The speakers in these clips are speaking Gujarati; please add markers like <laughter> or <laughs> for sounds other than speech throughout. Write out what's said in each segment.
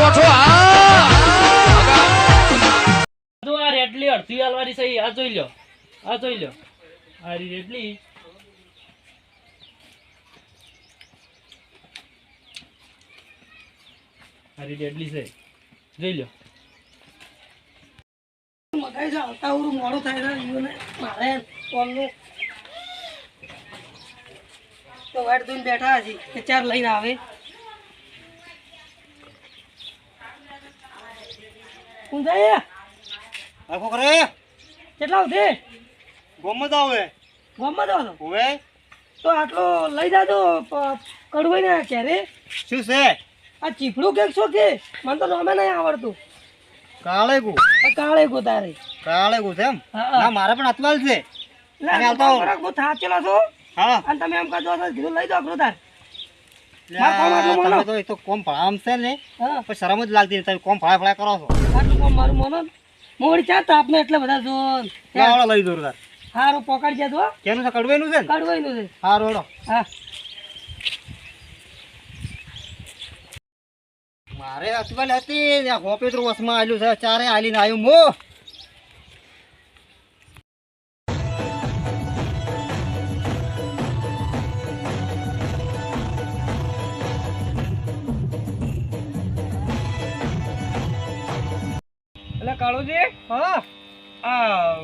ગોઠો હા. તો આ રેડલી અડધી હાલવાની છે આ જોઈ લો આ જોઈ લો આ રેડલી. રેટલી આ રી છે. જોઈ લો મગાઈ મોડું થાય છે ઈયોને મારે કોમનું તો વાટ બેઠા હજી કે ચાર લઈને આવે. હું જાય આખો કરે કેટલા ઉઠે ગોમત આવે. ગમત આવે? હવે. તો આટલો લઈ જાજો કડવાઈ ને ક્યારે શું છે? આ ચીપડું કેક છો કે? મને તો નામે નહીં આવડતું. કાળે ગુ. કાળે ગો તારે. કાળે ગુ છે એમ. ના મારે પણ અતવાલ છે. અને આવતા તો થોડાક બહુ થાચેલા છો? હા. અને તમે એમ કહો છો કીધું લઈ દો આપણો તાર તમે તો એક તો કોમ ભણામ છે ને. શરમ જ લાગતી તમે કોમ ફળા ફળા કરો છો. આટલું કામ મારું મોનો મોડી ચા તાપને એટલે બધા જો લાવડો લઈ દો તાર. હારું પકડ તો કેનું છે? કડવેનું છે ને? કડવાઈનું છે. હારું રોડો હા. મારે અતવાલ હતી ત્યાં આ વસમાં આવેલું છે. ચારે આલીને આવ્યું મો કાળુજી હા. આ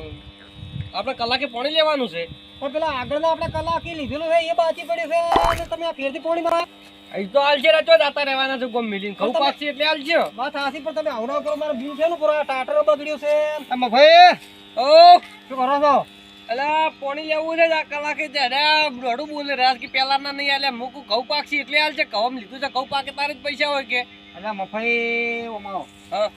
આપણે કલાકે પાણી લેવાનું છે. પણ પેલા આગળના આપણે કલાકી લીધેલું છે એ બાકી પડ્યું છે અને તમે આ ફેરથી પોણી માં અહીં તો છે રાચો જાતા રહેવાના છે ગમ મિલીને. ખવું પાકશે એટલે છે વાત હાસી પણ તમે આવડા કરો મારું બિલ છે ને પૂરા ટાટરો બગડ્યું છે. તમે ભાઈ ઓ. શું કરો છો? અલા પાણી લેવું છે આ કલાકે. જડે રડું બોલે રાસ કે પેલા ના નહીં આલે મૂકું ઘઉં પાકશે એટલે હાલ છે ઘઉં લીધું છે ઘઉં પાકે તારે જ પૈસા હોય કે. અલ્યા મફઈ ઓમાવો હા.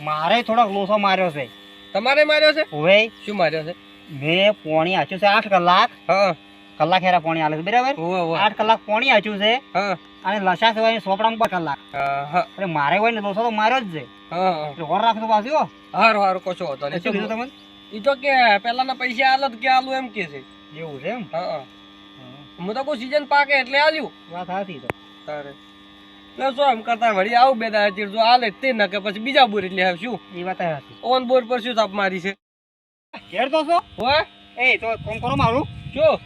મારે થોડોક લોસો માર્યો છે. તમારે માર્યો છે? હવે શું માર્યો છે? મેં પોણી આચ્યું છે આઠ કલાક. હા કલાક હેરા પોણી આલે છે બરાબર? આઠ કલાક પોણી આચ્યું છે હા. અને લસા સિવાય સોપડામાં પર કલાક. હ હા. મારે હોય ને લોસો તો માર્યો જ છે. હોર રાખતો પાછું. હારું હારું કશો હતો શું કીધું તમે ઈ તો કે પેલાના પૈસા આલો તો કે આલું એમ કે છે. એવું છે એમ? હા હા. હું. તો કોઈ સીઝન પાકે એટલે આલ્યું. વાત હાથી તો તારે. લે શું એમ કરતા વળી આવું બે દાડા ચીડ જો આલે તે ન કે પછી બીજા બોર એટલે આવે એ વાત ઓન બોર પર શું તાપ મારી છે? ઘેર તો છો? હોય એ તો કોમ કરો મારું. શું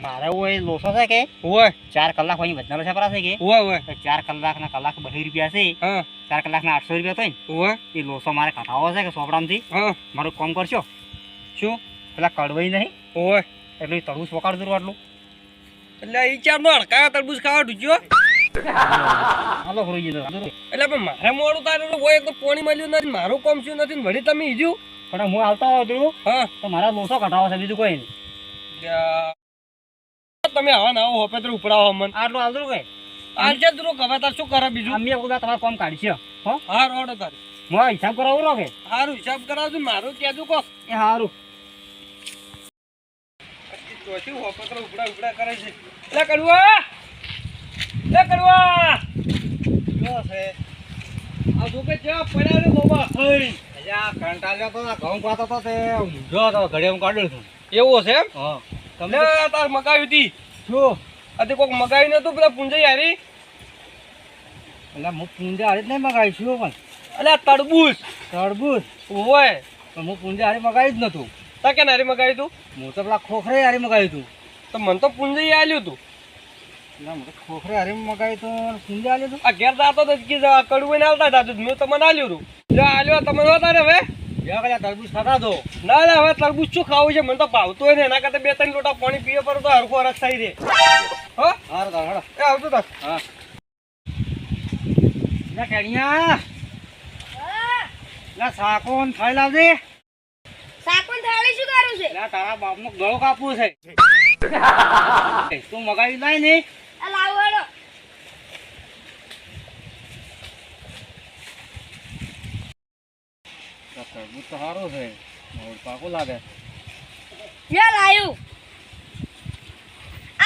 મારે હોય લોસો છે કે? હોય. ચાર કલાક હોય વધનારો છે પરા છે કે? હોય હોય. તો ચાર કલાકના કલાક બસો રૂપિયા છે. હા. ચાર કલાકના આઠસો રૂપિયા થાય હોય. એ લોસો મારે કઢાવો છે કે સોપડામાંથી? હા. મારું કોમ કરશો? શું? પેલા કડવાઈ નહીં? હોય. એટલે એ તરબૂચ વકાડ દઉં આટલું એટલે ઈ ચાર નો હડકાયો તરબૂચ ખાવા ઢૂચ્યો હાલો ગુરુજી એટલે પણ મારે મોડું તારે હોય એક પોણી મળ્યું નથી મારું કામ શું નથી વળી તમે ઈજ્યું? પણ હું આવતા હોઉં હા. તો મારા લોસો કઢાવો છે બીજું કોઈ નહીં. તમે હવા ના આવો હોપે તો ઉપડાવો મન આટલું આવતું કઈ? આજે દૂરો હવે તાર શું કરે બીજું? અમે બધા તમારું કોમ કાઢી હો? રોડ તારે. હું હિસાબ કરાવું રહો કે સારું હિસાબ કરાવજો મારું કહેજો કો એ સારું ચોથી હોપતરો ઉપડા ઉપડા કરે છે. કડવા લે કરવા શું છે આ જોકે જ્યાં પડ્યા ને બાબા? હઈ. કંટાળ્યો તો ઘઉં ખાતો તો તે ઊંધો હતો ઘડીએ હું કાઢ્યો છું. એવો છે એમ? હા. તમને તાર મગાવી હતી. શું આ તે કોક મગાવી નતું પેલા પુંજાઈ હારી. એટલે હું પૂંજે હારી જ નહીં મગાવી છું પણ? અલ્યા આ તરબૂચ તરબૂચ હોય પણ હું પૂંજે હારી મગાવી જ નતું તા કે હારી મગાવી તું? હું તો પેલા ખોખરે હારી મગાવ્યું હતું તો મને તો પુંજાઈ આલ્યું તું તો. ખોખરે હારી મગાવ્યું હતું અને પૂંજે હારી હતું આ ઘેર જાતો તો કી કડવું આવતા હતા મેં તો આલ્યું હતું. જો આલ્યો તમે હતા ને હવે? કદાચ તરબૂચ ખાતા તો. ના ના હવે તરબૂચ શું ખાવું છે? મને તો ભાવતો ને એના કરતા બે ત્રણ લોટા પાણી પીએ પર તો હરખો રસ થઈ હો? હારું એ આવતું તાર. હા. ના ટેણિયા ના સાકોન ખાઈ લાવજે. સાકોન થાળી શું કરું છે? ના તારા બાપનું ગળો કાપવું છે. <laughs> તું મગાવી લાય ને આ લાવો હેડો તરબૂચ તો સારું છે. મોડ પાકું લાગે. લે લાયું?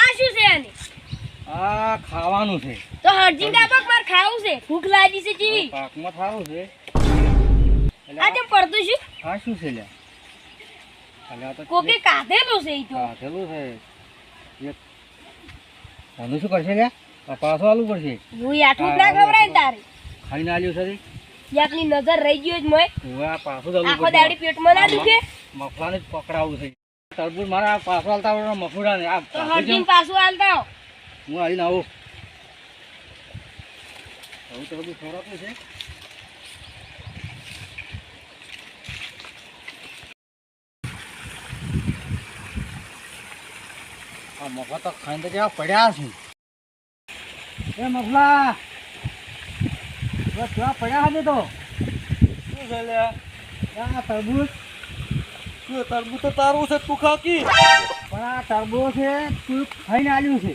આ શું છે આની? આ ખાવાનું છે. તો હરજી ડાબક માર ખાવું છે. ભૂખ લાગી છે જીવી. પાકમાં છે. આ પડતું શું આ શું છે લ્યા? અલ્યા તો કોકે કાધેલું છે ઈ તો. કાઢેલું છે. એક આનું શું કરશે લ્યા? આ આલું પડશે. હું આઠું ના ખવડાય તારે. ખાઈને આલ્યું છે એકની નજર રહી ગયો જ મોય. હવે પાછું જવું આખો દાડી પેટમાં ના દુખે. મફલાને જ પકડાવું છે. તરબૂચ મારા પાછો હાલતા આવડે મફુડા ને આ તો હરજીન પાછું હાલતા આવો. હું આવીને આવું. તો બધું ખવડાવતું છે. આ મફા તો ખાઈને તો પડ્યા છે. એ મફલા! બસ કેવા પડ્યા છે તો. શું છે લે આ તરબૂચ. શું તરબૂચ તો તારું છે તું ખાકી પણ આ તરબૂચ છે તું ખાઈને આવ્યું છે.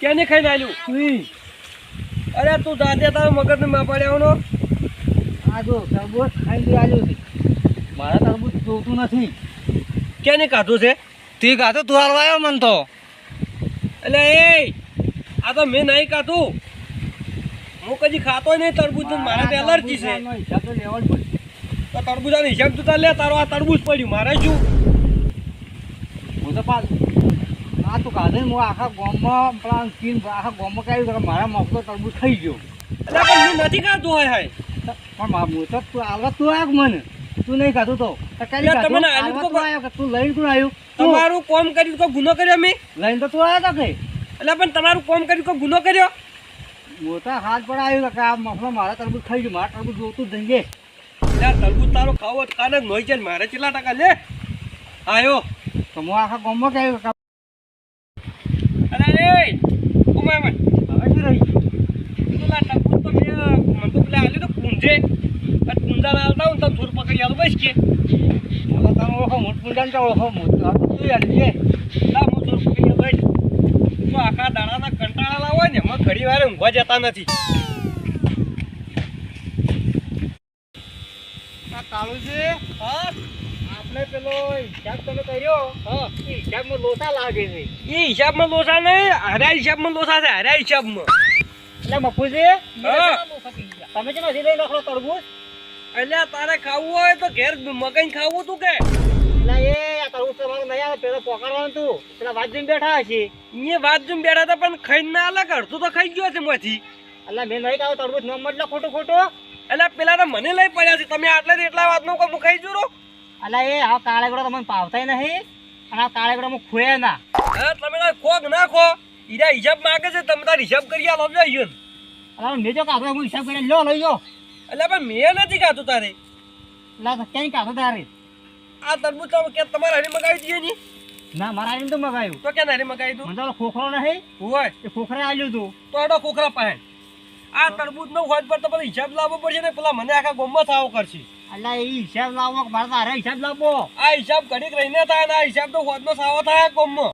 કેને ખાઈને આલ્યું? તું. અરે તું જાતે તારો મગજ ને માં પડ્યાનો આ જો તરબૂચ ખાઈને આવ્યું છે. મારા તરબૂચ જોતું નથી. કેને કાઢું છે? તે કાઢો તું હાલવા આવ્યો મન તો. એટલે એ આ તો મેં નહીં કાઢું. હું કદી ખાતો નહીં તરબૂજ મારે તો એલર્જી છે. હિસાબ તો લેવો જ તો હિસાબ તું તાર લે તારો આ તરબૂજ પડ્યું. મારે શું? હું તો પાછ આ તું કાઢે હું આખા ગામમાં પેલા સ્કીન આખા ગામમાં કહ્યું કે મારા મફતો તરબૂજ ખાઈ ગયો. એટલે પણ હું નથી ખાતો હોય હાય. પણ મા હું તો તું આવવા તું આગ મને. તું નહીં ખાધું તો. તો તમને તો તું આવ્યો તું લઈને કોણ આવ્યું તમારું કોમ કર્યું તો ગુનો કર્યો મેં લઈને તો તું આવ્યો તો કઈ એટલે પણ તમારું કોમ કર્યું તો ગુનો કર્યો? તો હાથ પણ આવ્યું કે આ મફલો મારા તરબૂજ ખાઈ ગયું મારા તરબૂજ જોતું જ નહીં એટલે આ તરબૂચ તારો ખાવો જ નોઈ છે મારે કેટલા ટકા લે આવ્યો તો હું આખા ગામમાં કે અરે એ ઉમાય ઉમાય હવે શું રહી પેલા તરબૂચ તો મેં મને તો પેલા આલ્યું તો પૂંજે અને પૂંજાને આવતા હું તને થોડું પકડી આલું બસ કે તમે ઓળખો મોટ ઓળખો મોટ તું યાર છે લા હું થોડું પકડી આલું બસ તો આખા દાડાના કંટાળાલા હોય ને એમાં ઘડી વાર ઊંઘવા જતા નથી. આ કાળું હા. આપણે પેલો હિસાબ તમે કર્યો? હા. એ હિસાબમાં લોસા લાગે છે. એ હિસાબમાં લોસા નહીં હાર્યા હિસાબમાં લોસા છે હાર્યા હિસાબમાં. એટલે મફુજી. તમે છે હજી લઈ લખો તરબૂચ એટલે તારે ખાવું હોય તો ઘેર મકાઈ ખાવું તું કે? એટલે એ આ તરબૂચ તમારું નહીં આવે પેલો પોકારવાનું તું. પેલા વાજીને બેઠા હશે. એ વાત બેઠા હતા પણ ખાઈને ના અલગ અડધું તો ખાઈ ગયો છે માંથી. એટલે મેં નહીં ખાવ તરબૂચ ન મતલબ ખોટું ખોટું. એટલે પેલા તો મને લઈ પડ્યા છે. તમે આટલા એટલા વાતનું નો હું ખાઈ જુરો એટલે એ આ કાળેગડો તમને પાવતાય નહીં. અને આ કાળેગડો હું ખોયા ના. તમે ના ના ખો. ઈરા હિસાબ માંગે છે તમે તાર હિસાબ કરી આલો જોઈએ એટલે મેં જો કાઢો હું હિસાબ કરીને લો લઈ લો એટલે પણ મેં નથી ખાતું તારે. એટલે ક્યાંય કાઢો તારે? આ તરબૂચ કે તમારે હારી મગાવી દઈએ ની ના મારા આવીને તો મગાવ્યું. તો કે હારી મગાવી દઉં મને ખોખરો નહીં હોય. એ ખોખરે આલ્યું તું. તો એડો ખોખરા પાસે. આ તરબૂચ નો હોય પર તો બધો હિસાબ લાવવો પડશે ને. પેલા મને આખા ગોમમાં થાવો કરશે. અલા એ હિસાબ લાવો કે મારે તારે હિસાબ લાવવો? આ હિસાબ ઘડીક રહીને થાય ને આ હિસાબ તો હોદનો સાવો થાય ગોમમાં.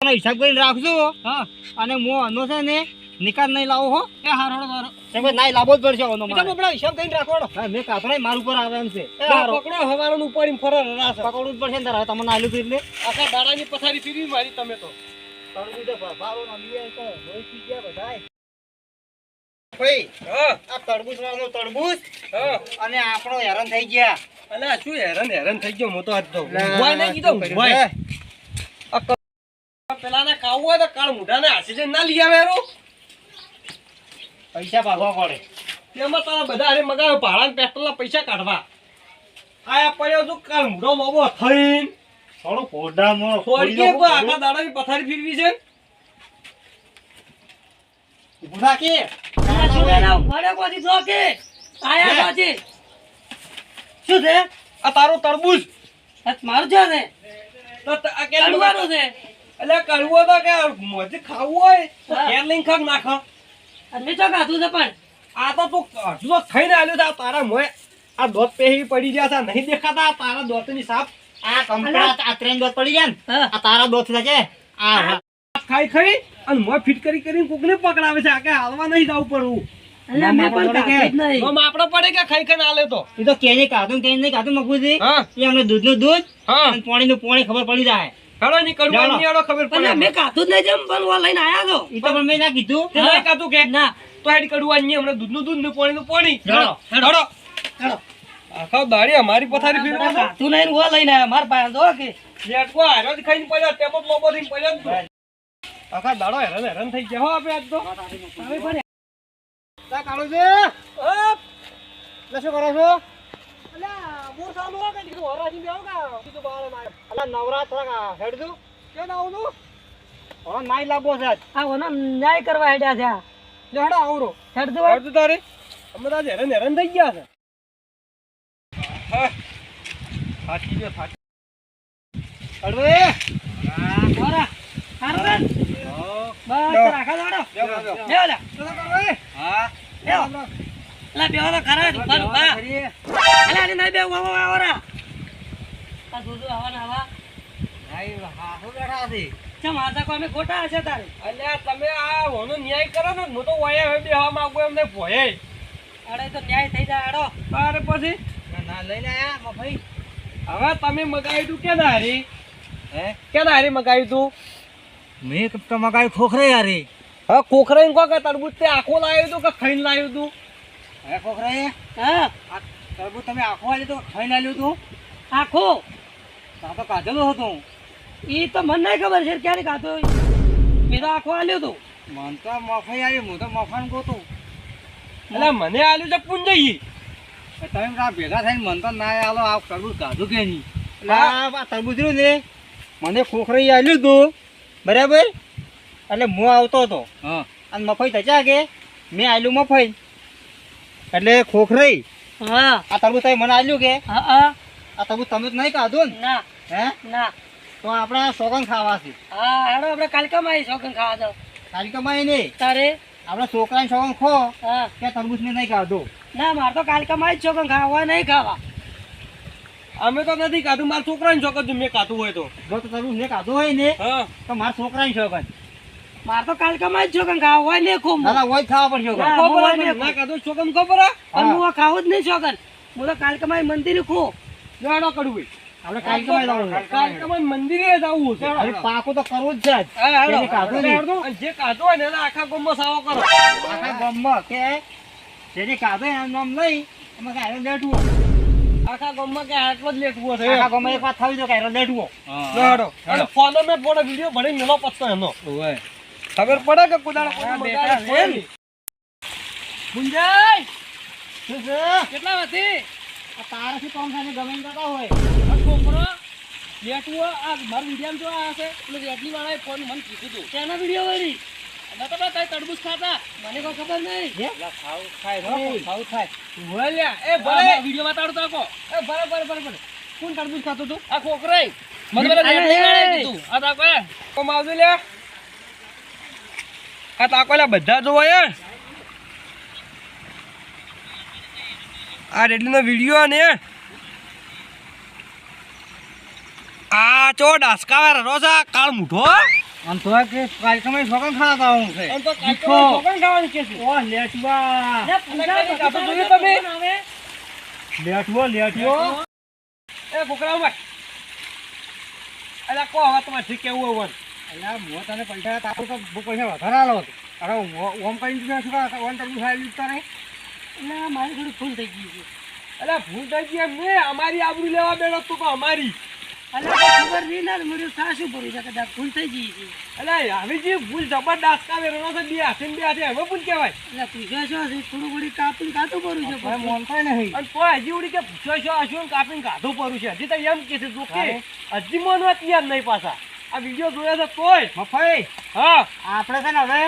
અને હિસાબ કરીને રાખજો હા. અને મો આનો છે ને નિકાલ નહીં લાવો હો. એ હારો હારો કેમ નાઈ લાવો જ પડશે આનો મારે. પેલા હિસાબ કરીને રાખવાનો. હા મેં કાતરો નહીં માર ઉપર આવે એમ છે. પકડો તો નું હવારનું ફરે રાસ પકડવું જ પડશે તારે. તમને આલ્યું હતું એટલે. આખા દાડાની પથારી ફીરી મારી તમે તો. તરબૂચે ભરભારો ને બીએ તો. લોહી પી ગયા બધાય. હા. આ હા. અને આપણો હેરાન થઈ ગયા. અલે શું હેરાન? હેરાન થઈ ગયો. હું તો આજ તો ઊંઘવાય નહીં કીધું. છે? પેલાને ખાવું હોય તો કાળ મુઢા ને જઈને ના લઈ આવે પૈસા ભાગવા પડે. તેમાં તારા બધા અરે મગાવે ભાડા પેટ્રોલના પૈસા કાઢવા. આયા પડ્યો તું કાલ મુઢો લોબો થઈને. થોડો ફોડામાં દે કોઈ આખા દાડાની પથારી ફીરવી છે ઊભું રાખી. શું છે? આ તારો તરબૂચ. મારું છે ને? તો આ છે. એટલે કડવો તો કે મોજે ખાવું હોય. ઘેર લઈને ખાક ના ખા તો ખાધું છે પણ. આ તો તું અડધું આવ્યો છે તારા મોય આ દોત પેહી પડી ગયા છે નહીં દેખાતા? તારા દોતની સાપ. આ કંપડા આ ત્રણ દોત પડી ગયા ને. આ તારા દોત છે આ ખાઈ ખાઈ અને મોય ફિટ કરી કરીને કોકને પકડાવે છે. આ કે હાલવા નહીં જવું પડવું પણ આપણે પડે કે ખાઈ ખાઈને આલે તો? એ તો કાઢું કેને નહીં મકબૂજી હા. એ અમને દૂધનું દૂધ હા. નું પાણી ખબર પડી જાય. હેડો ની કડવા ની. હેડો ખબર પડે મે ખાધું જ જેમ પણ લઈને આયા તો ઈ તો પણ મેં ના કીધું. તે નહીં કાતું કે ના. તો હેડ કડવા ની હમણે દૂધનું દૂધ ને પાણીનું પાણી. હેડો, હેડો હેડો. આખા દાડી અમારી પથારી ફીર છે ખાધું નહીં હું લઈને આયા માર પાસે તો કે. લેટકો આરો જ ખાઈને પડ્યો તેમાં જ લોબો થઈને પડ્યો તું. આખા દાડો હેરાન હેરાન થઈ ગયા હો આપણે આજ તો. લા કાળુજી તા કાળો છે. ઓ અલ્યા કરો કીધું કીધું ના હવે છે? આજ. આ ઓનો ન્યાય કરવા હેડ્યા છે આ. લે હડો આવરો. હેડ દો આવતું તારે. અમે તો આજે હેરાન હેરાન થઈ ગયા છે. હા. થાકી ગયો થાકી હળવે બરા હારું બેન બસ રાખા દાડો. લેવો લે. હા. લેવો લા બેહો તો ખરા ઊભા ઊભા અલા આને નહીં બેહું આવો આવો રા આ જોજો આવા. ને આવા ચમ આજા કો અમે ખોટા હશે તારે. અલ્યા તમે આ હોનો ન્યાય કરો ને હું તો વાયા હવે બેહવા માંગુ એમને ભોય. અરે તો ન્યાય થઈ જાય આડો અરે પછી? ના લઈને આયા ભાઈ. હવે તમે મગાવ્યું તું ક્યાં હારી હે? ક્યાં હારી મગાવ્યું તું? મેં તો મગાઈ ખોખરે યારી. હા ખોખરે કો કે તરબૂચ તે આખો લાવ્યું તું કે ખાઈને લાવ્યું તું? હે ખોખરે હા. આ તરબૂચ તમે આખો આજે તો ખાઈને આલ્યું તું. આખો? તા તો કાઢેલું હતું. એ તો મને નહીં ખબર છે ક્યારે ખાતો મેં તો આખો આલ્યો તો મન તો મફઈ આવી હું તો મફાન ગોતું. એટલે મને આલ્યું છે પુંજઈ તમે આ ભેગા થઈને મન તો ના આલો આ તરબૂજ કાઢું કે નહીં? આ તરબૂજ રહ્યું ને મને ખોખરી આલ્યું તું બરાબર? એટલે હું આવતો હતો. હા. અને મફઈ થયા કે મેં આલ્યું મફઈ. એટલે ખોખરી હા. આ તરબૂચ તમે મને આલ્યું કે? હા હા. આ તરબૂચ તમે જ નહીં કાધું ને? ના. હે? ના. તો આપણે સોગન ખાવા છે. હા હેડો આપણે કાલકામાં આવી શોખન ખાવા દો કાલકામાં નહીં? તારે? આપણે છોકરાને સોગન ખો હા. કે તરબૂચ ને નહીં કાઢો. ના મારે તો કાલકામાં જ શોખન ખાવા નહીં ખાવા. અમે તો નથી કાધું મારા છોકરાને ચોક્કસ મેં કાધું હોય તો. જો તો તરબૂચ ને કાધું હોય ને તો મારા છોકરાને સોગન મારે તો કાલકામાં જ શોખન ખાવા હોય ને ખૂબ દાદા હોય ખાવા પડશે ના. ખબર ને. ના. કાઢું છોકમ ખબર આ? પણ હું. ખાવું જ નહીં શોખન હું તો કાલકામાં મંદિર ખો. જાડો કડવું આપણે કાલ કમાઈ જવું કાલ તમારે મંદિરે જવું છે. અરે પાકો તો કરવો જ છે જ. કાઢું જે કાઢો હોય ને આખા ગોમમાં સાવો કરો. આખા ગોમમાં કે જેને કાઢો એનું નામ લઈ એમાં કે બેઠું લેટવો આખા ગામમાં કે આટલો જ લેટવો છે આખા ગામમાં એક વાત થવી જોઈએ કે લેટવો. અને ફોનો મેં પોડો વિડિયો ભણી મેલો પત્તો એનો. ખબર પડે કે કુદાળ બેટા, છે ગુંજાઈ શું છે? કેટલા આ તારાથી કોમ સાથે ગમે એમ હોય. છોકરો લેટવો આ મારા વીડિયો જો આ છે એટલે રેડલી વાળાએ ફોન મને કીધું હતું તેના વીડિયો વળી? અમે તો બધા તરબૂચ ખાતા. મને કોઈ ખબર નહીં. ખાવું થાય. ઊભો લ્યા. એ આ ભલે. વીડિયો બતાડો તો આખો. એ બરાબર બરાબર. કોણ તરબૂચ ખાતું હતું? આ ખોખરાઈ મને એ. કીધું. આ કોમ આવજો લ્યા. આ તાકો લ્યા બધા જોવો યાર આ રેડલીનો વીડિયો ને? આ ચો ડાસકા વાર છે? આ કાળ મૂઠો આમ તો કે કાર્યક્રમે સોગન ખાતા હું છે આમ તો કાર્યક્રમે કાંઈ ખાવાનું કે છે. ઓ લેટવા લે, પૂજા એટલે બધું જોયું તમે? લેટવો લેટવો એ છોકરાઓ ભાઈ. અલા કો હવે તમારે ઠીક કેવું હોય અલ્યા મો તને પૈસા તારું તો પૈસા વધારે આલો હતો. અરે ઓમ કરીને તું શું ઓન તરબૂચ ખાઈ તારે? એટલે મારી થોડી ભૂલ થઈ ગઈ છે. અલા ભૂલ થઈ ગઈ મેં અમારી આબરૂ લેવા બેઠો તું તો અમારી. અલ્યા ખબર નહીં ને મારું સાસુ ભરું છે કદાચ ભૂલ થઈ ગઈ છે. અલ્યા હવે જે ભૂલ જબરદસ્ત કાવે રણો છે બે હાથે બે હાથે હવે ભૂલ કહેવાય. એટલે પૂછ્યો છો હજી થોડું ઘડી કાપીને કાતું પડું છે ભાઈ મોન થાય નહીં. અને કોઈ હજી ઉડી કે પૂછ્યો છો હશું કાપીને કાધું પડું છે. હજી તો એમ કે છે તું કે હજી મોનવા તૈયાર નહીં પાછા. આ વીડિયો જોયો છે કોઈ? મફઈ? હા. આપણે છે ને હવે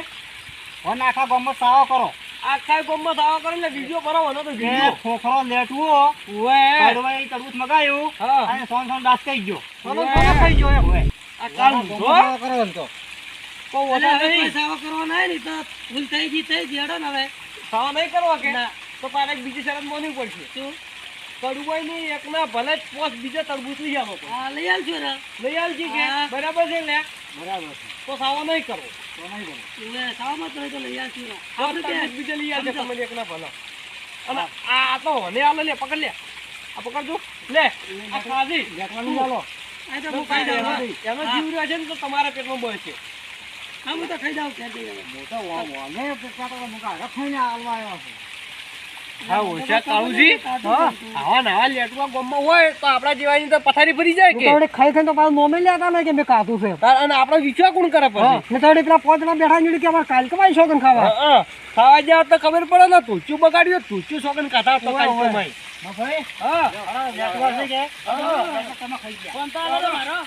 વન આખા ગામમાં સાવો કરો. આખા ગામમાં સાવો કરો ને વીડિયો બનાવવાનો તો કે વીડિયો ખોખરો લેટવો ઓવે કાઢવાઈ તરબૂચ મગાયું. હા. અને સોન સોન દાસ કહી ગયો. સોનો સોનો ખાઈ ગયો એમ. આ કાલ જો. કરો તો. કોઈ એટલે હવે સાવો કરવો નહીં ને તો ભૂલ થઈ ગઈ થઈ ગઈ હેડો ને હવે. સાવો નહીં કરવા કે? ના. તો તારે બીજી શરમ માનવી પડશે. શું? કડવાઈ નહીં એકના ભલે જ પોસ બીજા તરબૂચ લઈ આવો હા લઈ આવજો ને. લઈ આવજો કે? બરાબર છે લે બરાબર છે. તો સાવા નહીં કરવો તો નહીં કરો. એટલે તો લઈ આવજો ને. આપણે તરબૂચ ત્યાં લઈ આવજો સમજો. તમને એકના ભલા. અને આ તો મને આલો લે પકડ લે. આ પકડજો. લે આ ખાધી. લેટવાનું ચાલો આ તો હું ખાઈ દઉં એનો જીવ રહ્યો છે ને તો તમારા પેટમાં બળ છે. હું તો ખાઈ દઉં. મોટા પેટા તો મુકા રખાઈને આલવા આવ્યા છે. હા ઓછા કાળુજી આવા નાવા લેટમાં ગામમાં હોય તો આપણા જેવાની તો પથારી ભરી જાય કે ખાઈ ખાઈ તો પાછું નોમે લેતા ને કે મેં કાધું છે અને આપણે વિચાર કોણ કરે પછી ને તો પેલા જણા બેઠા નીકળી કે અમારે કાલ કમાઈ શોખન ખાવા. ખાવા તો ખબર પડે ને તુચું બગાડ્યું તુચું સોગન ખાતા તો કાંઈ ઓય, ઓય. હા હા નેટવર્ક છે કે તમે ખાઈ ગયા ફોન તો આલો મારો